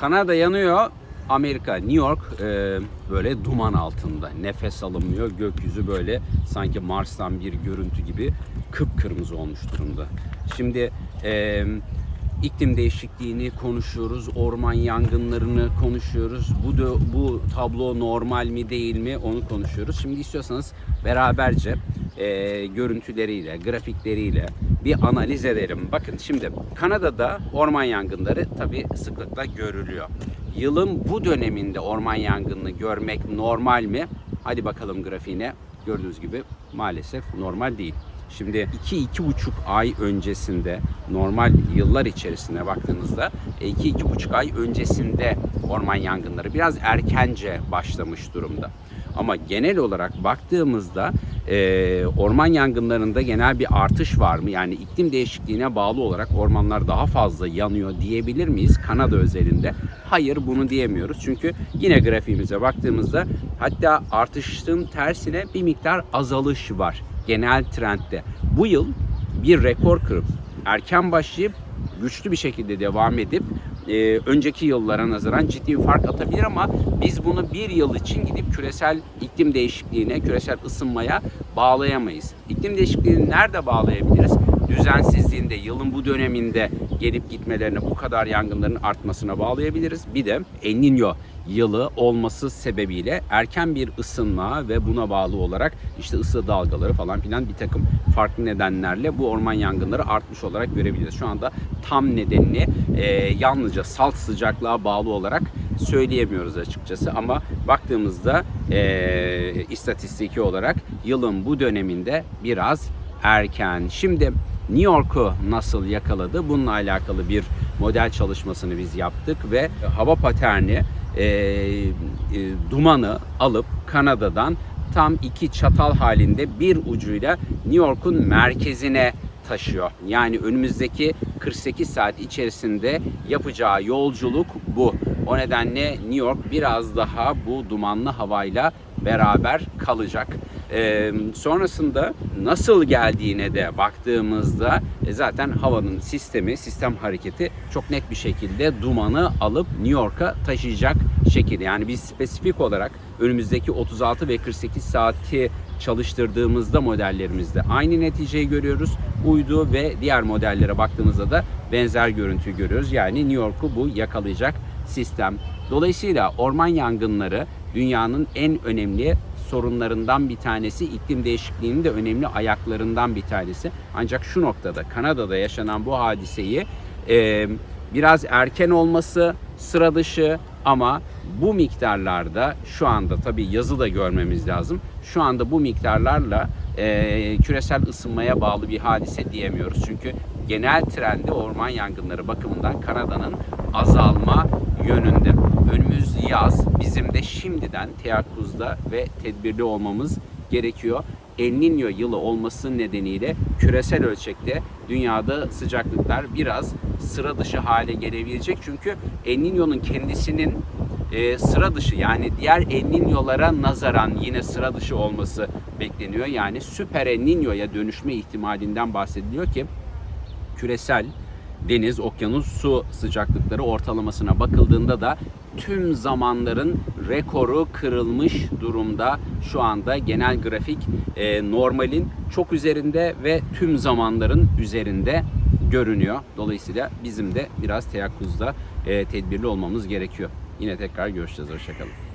Kanada yanıyor. Amerika, New York e, böyle duman altında. Nefes alınmıyor. Gökyüzü böyle sanki Mars'tan bir görüntü gibi kıpkırmızı olmuş durumda. Şimdi e, iklim değişikliğini konuşuyoruz, orman yangınlarını konuşuyoruz. Bu da, bu tablo normal mi değil mi onu konuşuyoruz. Şimdi istiyorsanız beraberce e, görüntüleriyle, grafikleriyle bir analiz edelim. Bakın şimdi Kanada'da orman yangınları tabii sıklıkla görülüyor. Yılın bu döneminde orman yangınını görmek normal mi? Hadi bakalım grafiğine. Gördüğünüz gibi maalesef normal değil. Şimdi 2-2,5 ay öncesinde normal yıllar içerisinde baktığınızda 2-2,5 ay öncesinde orman yangınları biraz erkence başlamış durumda. Ama genel olarak baktığımızda e, orman yangınlarında genel bir artış var mı? Yani iklim değişikliğine bağlı olarak ormanlar daha fazla yanıyor diyebilir miyiz Kanada özelinde? Hayır bunu diyemiyoruz. Çünkü yine grafiğimize baktığımızda hatta artışın tersine bir miktar azalış var genel trendde. Bu yıl bir rekor kırıp erken başlayıp güçlü bir şekilde devam edip e, önceki yıllara nazaran ciddi bir fark atabilir ama biz bunu bir yıl için gidip küresel iklim değişikliğine, küresel ısınmaya bağlayamayız. İklim değişikliğini nerede bağlayabiliriz? Düzensizliğinde, yılın bu döneminde gelip gitmelerine, bu kadar yangınların artmasına bağlayabiliriz. Bir de El Niño yılı olması sebebiyle erken bir ısınma ve buna bağlı olarak işte ısı dalgaları falan filan bir takım farklı nedenlerle bu orman yangınları artmış olarak görebiliriz. Şu anda tam nedenini e, yalnızca salt sıcaklığa bağlı olarak söyleyemiyoruz açıkçası ama baktığımızda e, istatistiki olarak yılın bu döneminde biraz erken. Şimdi New York'u nasıl yakaladı? Bununla alakalı bir model çalışmasını biz yaptık ve hava paterni e, e, dumanı alıp Kanada'dan tam iki çatal halinde bir ucuyla New York'un merkezine taşıyor. Yani önümüzdeki 48 saat içerisinde yapacağı yolculuk bu. O nedenle New York biraz daha bu dumanlı havayla beraber kalacak. Ee, sonrasında nasıl geldiğine de baktığımızda e, zaten havanın sistemi, sistem hareketi çok net bir şekilde dumanı alıp New York'a taşıyacak şekilde. Yani biz spesifik olarak önümüzdeki 36 ve 48 saati çalıştırdığımızda modellerimizde aynı neticeyi görüyoruz. Uydu ve diğer modellere baktığımızda da benzer görüntüyü görüyoruz. Yani New York'u bu yakalayacak sistem. Dolayısıyla orman yangınları dünyanın en önemli sorunlarından bir tanesi, iklim değişikliğinin de önemli ayaklarından bir tanesi. Ancak şu noktada Kanada'da yaşanan bu hadiseyi e, biraz erken olması sıra dışı ama bu miktarlarda şu anda tabii yazı da görmemiz lazım. Şu anda bu miktarlarla e, küresel ısınmaya bağlı bir hadise diyemiyoruz. Çünkü genel trendi orman yangınları bakımından Kanada'nın azalma yönünde. Önümüz yaz bizim de şimdiden teyakkuzda ve tedbirli olmamız gerekiyor. El Niño yılı olması nedeniyle küresel ölçekte dünyada sıcaklıklar biraz sıra dışı hale gelebilecek. Çünkü El Niño'nun kendisinin e, sıra dışı yani diğer El Niño'lara nazaran yine sıra dışı olması bekleniyor. Yani süper El Niño'ya dönüşme ihtimalinden bahsediliyor ki küresel deniz, okyanus su sıcaklıkları ortalamasına bakıldığında da tüm zamanların rekoru kırılmış durumda. Şu anda genel grafik e, normalin çok üzerinde ve tüm zamanların üzerinde görünüyor. Dolayısıyla bizim de biraz teyakkuzda e, tedbirli olmamız gerekiyor. Yine tekrar görüşeceğiz. Hoşçakalın.